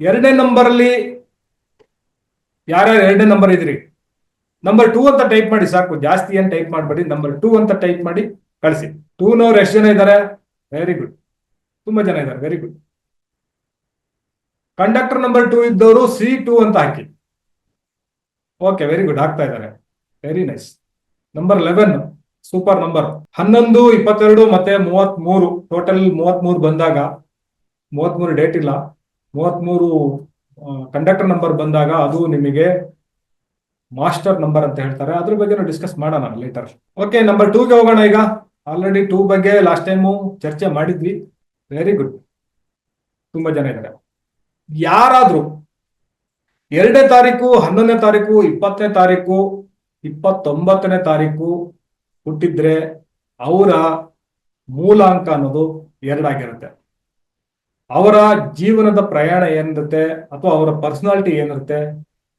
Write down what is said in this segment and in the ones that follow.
ಎರಡನೇ ನಂಬರ್ ಅಲ್ಲಿ ಯಾರ್ಯಾರು ಎರಡನೇ ನಂಬರ್ ಇದ್ರಿ? ನಂಬರ್ ಟೂ ಅಂತ ಟೈಪ್ ಮಾಡಿ ಸಾಕು. ಜಾಸ್ತಿ ಏನ್ ಟೈಪ್ ಮಾಡಬೇಡಿ. ನಂಬರ್ ಟೂ ಅಂತ ಟೈಪ್ ಮಾಡಿ ಕಳಿಸಿ. ಟೂನವ್ರು ಎಷ್ಟು ಜನ ಇದ್ದಾರೆ ವೆರಿ ಗುಡ್ ತುಂಬಾ ಜನ ಇದ್ದಾರೆ very good conductor number two ಇದ್ದವರು ಸಿ ಟೂ ಅಂತ ಹಾಕಿ. ಓಕೆ ವೆರಿ ಗುಡ್ ಹಾಕ್ತಾ ಇದ್ದಾರೆ very nice number eleven super number ಹನ್ನೊಂದು, ಇಪ್ಪತ್ತೆರಡು ಮತ್ತೆ ಮೂವತ್ತ್ ಮೂರು ಟೋಟಲ್ ಮೂವತ್ತ್ ಮೂರು ಬಂದಾಗ ಮೂವತ್ತ್ ಮೂರು ಡೇಟ್ ಇಲ್ಲ. ಮೂವತ್ತ್ ಮೂರು ಕಂಡಕ್ಟರ್ ನಂಬರ್ ಬಂದಾಗ ಅದು ನಿಮಗೆ ಮಾಸ್ಟರ್ ನಂಬರ್ ಅಂತ ಹೇಳ್ತಾರೆ. ಅದ್ರ ಬಗ್ಗೆ ನಾವು ಡಿಸ್ಕಸ್ ಮಾಡೋಣ ಲೇಟರ್ ಓಕೆ ನಂಬರ್ ಟೂಗೆ ಹೋಗೋಣ ಈಗ. ಆಲ್ರೆಡಿ ಟೂ ಬಗ್ಗೆ ಲಾಸ್ಟ್ ಟೈಮು ಚರ್ಚೆ ಮಾಡಿದ್ವಿ. ವೆರಿ ಗುಡ್ ತುಂಬಾ ಜನ ಇದ್ದಾರೆ. ಯಾರಾದ್ರೂ ಎರಡನೇ ತಾರೀಕು, ಹನ್ನೊಂದನೇ ತಾರೀಕು, ಇಪ್ಪತ್ತನೇ ತಾರೀಕು, ಇಪ್ಪತ್ತೊಂಬತ್ತನೇ ತಾರೀಕು ಹುಟ್ಟಿದ್ರೆ ಅವರ ಮೂಲಾಂಕ ಅನ್ನೋದು ಎರಡಾಗಿರುತ್ತೆ. ಅವರ ಜೀವನದ ಪ್ರಯಾಣ ಏನಿರುತ್ತೆ ಅಥವಾ ಅವರ ಪರ್ಸನಾಲಿಟಿ ಏನಿರುತ್ತೆ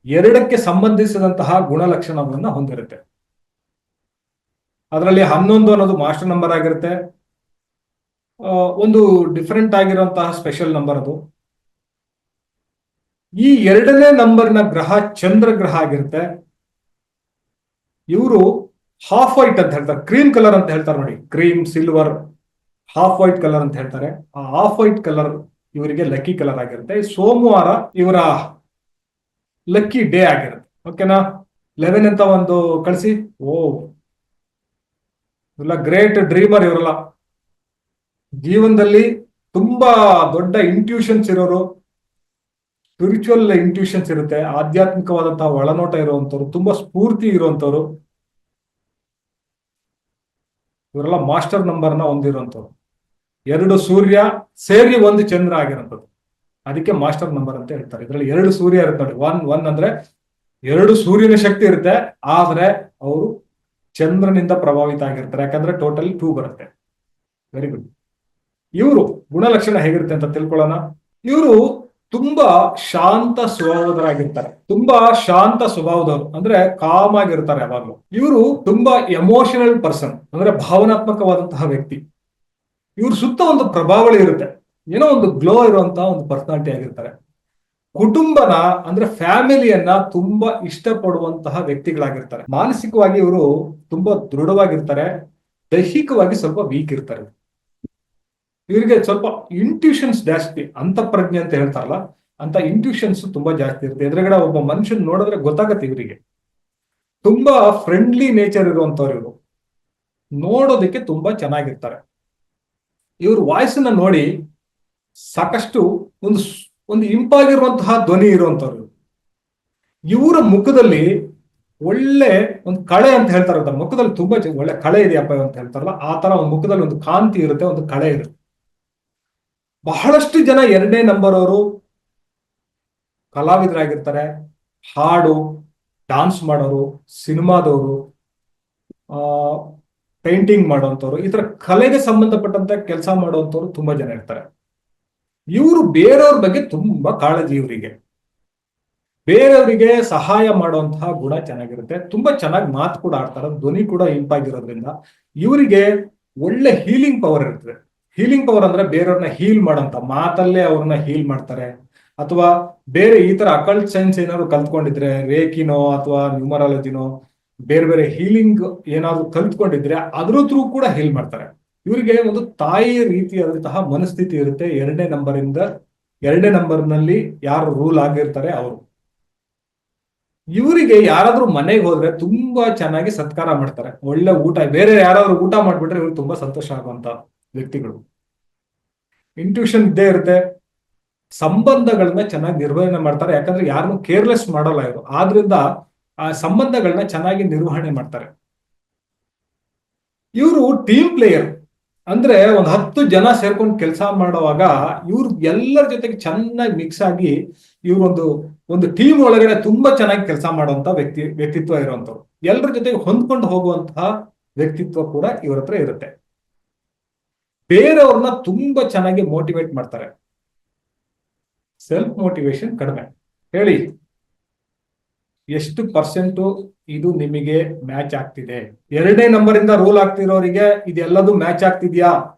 ಎರಡಕ್ಕೆ ಸಂಬಂಧಿಸಿದಂತಹ ಗುಣಲಕ್ಷಣವನ್ನ ಹೊಂದಿರುತ್ತೆ. ಅದರಲ್ಲಿ ಹನ್ನೊಂದು ಅನ್ನೋದು ಮಾಸ್ಟರ್ ನಂಬರ್ ಆಗಿರುತ್ತೆ. ಒಂದು ಡಿಫರೆಂಟ್ ಆಗಿರುವಂತಹ ಸ್ಪೆಷಲ್ ನಂಬರ್ ಅದು. ಈ ಎರಡನೇ ನಂಬರ್ನ ಗ್ರಹ ಚಂದ್ರ ಗ್ರಹ ಆಗಿರುತ್ತೆ. ಇವರು ಹಾಫ್ ವೈಟ್ ಅಂತ ಹೇಳ್ತಾರೆ, ಕ್ರೀಮ್ ಕಲರ್ ಅಂತ ಹೇಳ್ತಾರೆ ನೋಡಿ, cream, silver half white colour ಅಂತ ಹೇಳ್ತಾರೆ. ಆ ಹಾಫ್ ವೈಟ್ ಕಲರ್ ಇವರಿಗೆ ಲಕ್ಕಿ ಕಲರ್ ಆಗಿರುತ್ತೆ. ಸೋಮವಾರ ಇವರ ಲಕ್ಕಿ ಡೇ ಆಗಿರುತ್ತೆ. ಓಕೆನಾ ಲೆವೆನ್ ಅಂತ ಒಂದು ಕಳಿಸಿ? ಓ. ಇವೆಲ್ಲ ಗ್ರೇಟ್ ಡ್ರೀಮರ್ ಇವರಲ್ಲ. ಜೀವನದಲ್ಲಿ ತುಂಬಾ ದೊಡ್ಡ ಇಂಟ್ಯೂಷನ್ಸ್ ಇರೋರು. ಸ್ಪಿರಿಚುವಲ್ ಇಂಟ್ಯೂಷನ್ಸ್ ಇರುತ್ತೆ. ಆಧ್ಯಾತ್ಮಿಕವಾದಂತಹ ಒಳನೋಟ ಇರುವಂತವ್ರು ತುಂಬಾ ಸ್ಫೂರ್ತಿ ಇರುವಂತವ್ರು ಇವರೆಲ್ಲ ಮಾಸ್ಟರ್ ನಂಬರ್ನ ಹೊಂದಿರುವಂತವ್ರು ಎರಡು ಸೂರ್ಯ ಸೇರಿ ಒಂದು ಚಂದ್ರ ಆಗಿರೋಂಥದ್ದು ಅದಕ್ಕೆ ಮಾಸ್ಟರ್ ನಂಬರ್ ಅಂತ ಹೇಳ್ತಾರೆ. ಇದರಲ್ಲಿ ಎರಡು ಸೂರ್ಯ ಇರುತ್ತೆ ನೋಡಿ. ಒನ್ ಒನ್ ಅಂದ್ರೆ ಎರಡು ಸೂರ್ಯನ ಶಕ್ತಿ ಇರುತ್ತೆ. ಆದ್ರೆ ಅವರು ಚಂದ್ರನಿಂದ ಪ್ರಭಾವಿತ ಆಗಿರ್ತಾರೆ. ಯಾಕಂದ್ರೆ ಟೋಟಲ್ ಟೂ ಬರುತ್ತೆ. ವೆರಿ ಗುಡ್ ಇವರು ಗುಣಲಕ್ಷಣ ಹೇಗಿರುತ್ತೆ ಅಂತ ತಿಳ್ಕೊಳ್ಳೋಣ. ಇವರು ತುಂಬಾ ಶಾಂತ ಸ್ವಭಾವದರಾಗಿರ್ತಾರೆ ತುಂಬಾ ಶಾಂತ ಸ್ವಭಾವದವರು. ಅಂದ್ರೆ ಕಾಮ್ ಆಗಿರ್ತಾರೆ ಯಾವಾಗ್ಲೂ. ಇವರು ತುಂಬಾ ಎಮೋಷನಲ್ ಪರ್ಸನ್ ಅಂದ್ರೆ ಭಾವನಾತ್ಮಕವಾದಂತಹ ವ್ಯಕ್ತಿ. ಇವ್ರ ಸುತ್ತ ಒಂದು ಪ್ರಭಾವಳಿ ಇರುತ್ತೆ. ಏನೋ ಒಂದು ಗ್ಲೋ ಇರುವಂತಹ ಒಂದು ಪರ್ಸನಾಲಿಟಿ ಆಗಿರ್ತಾರೆ. ಕುಟುಂಬನ, ಅಂದ್ರೆ ಫ್ಯಾಮಿಲಿಯನ್ನ ತುಂಬಾ ಇಷ್ಟಪಡುವಂತಹ ವ್ಯಕ್ತಿಗಳಾಗಿರ್ತಾರೆ. ಮಾನಸಿಕವಾಗಿ ಇವರು ತುಂಬಾ ದೃಢವಾಗಿರ್ತಾರೆ. ದೈಹಿಕವಾಗಿ ಸ್ವಲ್ಪ ವೀಕ್ ಇರ್ತಾರೆ. ಇವರಿಗೆ ಸ್ವಲ್ಪ ಇಂಟ್ಯೂಷನ್ಸ್ ಜಾಸ್ತಿ, ಅಂತಃಪ್ರಜ್ಞೆ ಅಂತ ಹೇಳ್ತಾರಲ್ಲ, ಅಂತ ಇಂಟ್ಯೂಷನ್ಸ್ ತುಂಬಾ ಜಾಸ್ತಿ ಇರುತ್ತೆ. ಎದುರುಗಡೆ ಒಬ್ಬ ಮನುಷ್ಯನ್ ನೋಡಿದ್ರೆ ಗೊತ್ತಾಗತ್ತೆ ಇವರಿಗೆ. ತುಂಬಾ ಫ್ರೆಂಡ್ಲಿ ನೇಚರ್ ಇರುವಂತವ್ರು ಇವರು. ನೋಡೋದಕ್ಕೆ ತುಂಬಾ ಚೆನ್ನಾಗಿರ್ತಾರೆ. ಇವ್ರ ವಾಯ್ಸ್ನ ನೋಡಿ ಸಾಕಷ್ಟು ಒಂದು ಒಂದು ಇಂಪಾಗಿರುವಂತಹ ಧ್ವನಿ ಇರುವಂತವ್ರು ಇವ್ರು. ಮುಖದಲ್ಲಿ ಒಳ್ಳೆ ಒಂದು ಕಳೆ ಅಂತ ಹೇಳ್ತಾರೆ? ಮುಖದಲ್ಲಿ ತುಂಬಾ ಒಳ್ಳೆ ಕಳೆ ಇದೆಯಪ್ಪ ಅಂತ ಹೇಳ್ತಾರಲ್ಲ, ಆ ತರ ಒಂದು ಮುಖದಲ್ಲಿ ಒಂದು ಕಾಂತಿ ಇರುತ್ತೆ, ಒಂದು ಕಳೆ ಇರುತ್ತೆ ಬಹಳಷ್ಟು ಜನ ಎರಡನೇ ನಂಬರ್ ಅವರು ಕಲಾವಿದರಾಗಿರ್ತಾರೆ, ಹಾಡು, ಡಾನ್ಸ್ ಮಾಡೋರು, ಸಿನಿಮಾದವರು, ಆ ಪೇಂಟಿಂಗ್ ಮಾಡುವಂಥವ್ರು, ಈ ತರ ಕಲೆಗೆ ಸಂಬಂಧಪಟ್ಟಂತ ಕೆಲಸ ಮಾಡುವಂಥವ್ರು ತುಂಬಾ ಜನ ಇರ್ತಾರೆ. ಇವರು ಬೇರೆಯವ್ರ ಬಗ್ಗೆ ತುಂಬಾ ಕಾಳಜಿ ಇವರಿಗೆ. ಬೇರೆಯವರಿಗೆ ಸಹಾಯ ಮಾಡುವಂತಹ ಗುಣ ಚೆನ್ನಾಗಿರುತ್ತೆ. ತುಂಬಾ ಚೆನ್ನಾಗಿ ಮಾತು ಕೂಡ ಆಡ್ತಾರೆ, ಧ್ವನಿ ಕೂಡ ಇಂಪಾಗಿರೋದ್ರಿಂದ ಇವರಿಗೆ ಒಳ್ಳೆ ಹೀಲಿಂಗ್ ಪವರ್ ಇರ್ತದೆ. ಹೀಲಿಂಗ್ ಪವರ್ ಅಂದ್ರೆ ಬೇರೆಯವ್ರನ್ನ ಹೀಲ್ ಮಾಡೋಂಥ ಮಾತಲ್ಲೇ ಅವ್ರನ್ನ ಹೀಲ್ ಮಾಡ್ತಾರೆ. ಅಥವಾ ಬೇರೆ ಈ ತರ ಅಕಲ್ಟ್ ಸೈನ್ಸ್ ಏನಾದ್ರು ಕಲ್ತ್ಕೊಂಡಿದ್ರೆ ರೇಕಿನೋ ಅಥವಾ ನ್ಯೂಮರಾಲಜಿನೋ ಬೇರೆ ಬೇರೆ ಹೀಲಿಂಗ್ ಏನಾದ್ರು ಕಲ್ತ್ಕೊಂಡಿದ್ರೆ ಅದ್ರ ಥ್ರೂ ಕೂಡ ಹೀಲ್ ಮಾಡ್ತಾರೆ. ಇವರಿಗೆ ಒಂದು ತಾಯಿ ರೀತಿಯಾದಂತಹ ಮನಸ್ಥಿತಿ ಇರುತ್ತೆ. ಎರಡನೇ ನಂಬರ್ ಇಂದ ಎರಡನೇ ನಂಬರ್ನಲ್ಲಿ ಯಾರು ರೂಲ್ ಆಗಿರ್ತಾರೆ ಅವರು. ಇವರಿಗೆ ಯಾರಾದ್ರೂ ಮನೆಗೆ ಹೋದ್ರೆ ತುಂಬಾ ಚೆನ್ನಾಗಿ ಸತ್ಕಾರ ಮಾಡ್ತಾರೆ. ಒಳ್ಳೆ ಊಟ, ಬೇರೆ ಯಾರಾದ್ರೂ ಊಟ ಮಾಡ್ಬಿಟ್ರೆ ಇವ್ರು ತುಂಬಾ ಸಂತೋಷ ಆಗುವಂತ ವ್ಯಕ್ತಿಗಳು. ಇಂಟ್ಯೂಷನ್ ಇದ್ದೇ ಇರುತ್ತೆ. ಸಂಬಂಧಗಳನ್ನ ಚೆನ್ನಾಗಿ ನಿರ್ವಹಣೆ ಮಾಡ್ತಾರೆ. ಯಾಕಂದ್ರೆ ಯಾರನ್ನು ಕೇರ್ಲೆಸ್ ಮಾಡಲ್ಲ ಇವರು. ಆದ್ರಿಂದ ಆ ಸಂಬಂಧಗಳನ್ನ ಚೆನ್ನಾಗಿ ನಿರ್ವಹಣೆ ಮಾಡ್ತಾರೆ. ಇವರು ಟೀಮ್ ಪ್ಲೇಯರ್ ಅಂದ್ರೆ ಒಂದು ಹತ್ತು ಜನ ಸೇರ್ಕೊಂಡು ಕೆಲಸ ಮಾಡುವಾಗ ಇವ್ರು ಎಲ್ಲರ ಜೊತೆಗೆ ಚೆನ್ನಾಗಿ ಮಿಕ್ಸ್ ಆಗಿ ಇವ್ರೊಂದು ಒಂದು ಟೀಮ್ ಒಳಗಡೆ ತುಂಬಾ ಚೆನ್ನಾಗಿ ಕೆಲಸ ಮಾಡುವಂತ ವ್ಯಕ್ತಿ, ವ್ಯಕ್ತಿತ್ವ ಇರುವಂತವ್ರು ಎಲ್ಲರ ಜೊತೆಗೆ ಹೊಂದ್ಕೊಂಡು ಹೋಗುವಂತಹ ವ್ಯಕ್ತಿತ್ವ ಕೂಡ ಇವ್ರ ಹತ್ರ ಇರುತ್ತೆ. ಬೇರೆಯವ್ರನ್ನ ತುಂಬಾ ಚೆನ್ನಾಗಿ ಮೋಟಿವೇಟ್ ಮಾಡ್ತಾರೆ. ಸೆಲ್ಫ್ ಮೋಟಿವೇಶನ್ ಕಡಿಮೆ. ಹೇಳಿ. ಎಷ್ಟು ಪರ್ಸೆಂಟು ಇದು ನಿಮಗೆ ಮ್ಯಾಚ್ ಆಗ್ತಿದೆ? ಎರಡನೇ ನಂಬರ್ ಇಂದ ರೂಲ್ ಆಗ್ತಿರೋರಿಗೆ ಇದೆಲ್ಲದೂ ಮ್ಯಾಚ್ ಆಗ್ತಿದ್ಯಾ?